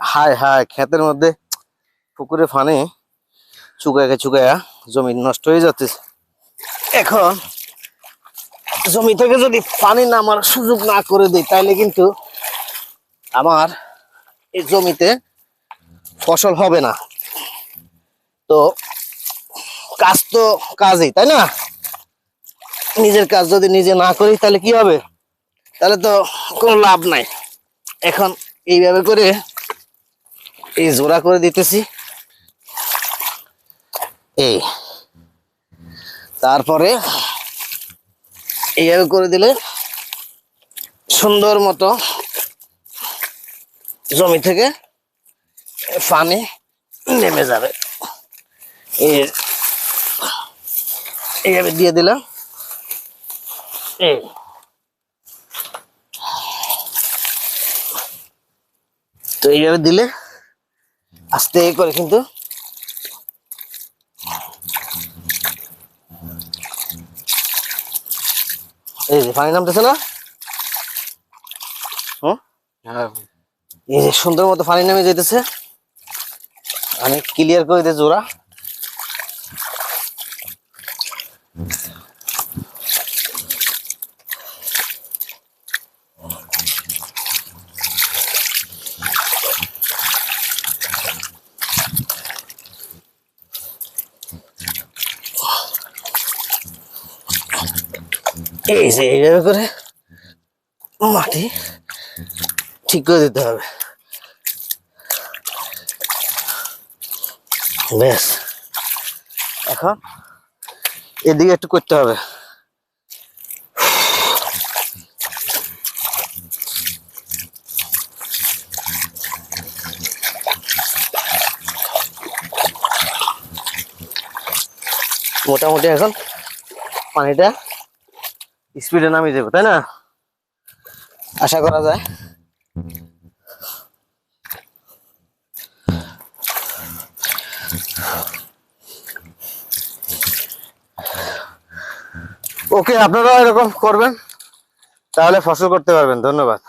হায় হায়, ক্ষেতের মধ্যে পুকুরে ফানে চুকায় চুকায়া জমি নষ্ট হয়ে যাচ্ছে। এখন জমি থেকে যদি পানি নামার সুযোগ না করে দিই তাহলে কিন্তু আমার এই জমিতে ফসল হবে না। তো কাজ তো কাজই, তাই না? নিজের কাজ যদি নিজে না করি তাহলে কি হবে? তাহলে তো কোনো লাভ নাই। এখন এইভাবে করে এই জোড়া করে দিতেছি। এই। তারপরে এইভাবে করে দিলে সুন্দর মতো জমি থেকে পানি নেমে যাবে। এই এইভাবে দিয়ে দিলাম। তো এইভাবে দিলে আস্তে করে কিন্তু। এই যে পানি নামতেছে না? এই যে সুন্দর মতো পানি নামে যেতেছে আমি ক্লিয়ার করে দিই জোড়া এই যে এইভাবে করে মাটি ঠিক করে দিতে হবে। বেশ এখন এদিকে একটু করতে হবে। মোটামুটি এখন পানিটা স্পিডে নামিয়ে দেবো, তাই না? আশা করা যায়। ওকে, আপনারাও এরকম করবেন, তাহলে ফসল করতে পারবেন, ধন্যবাদ।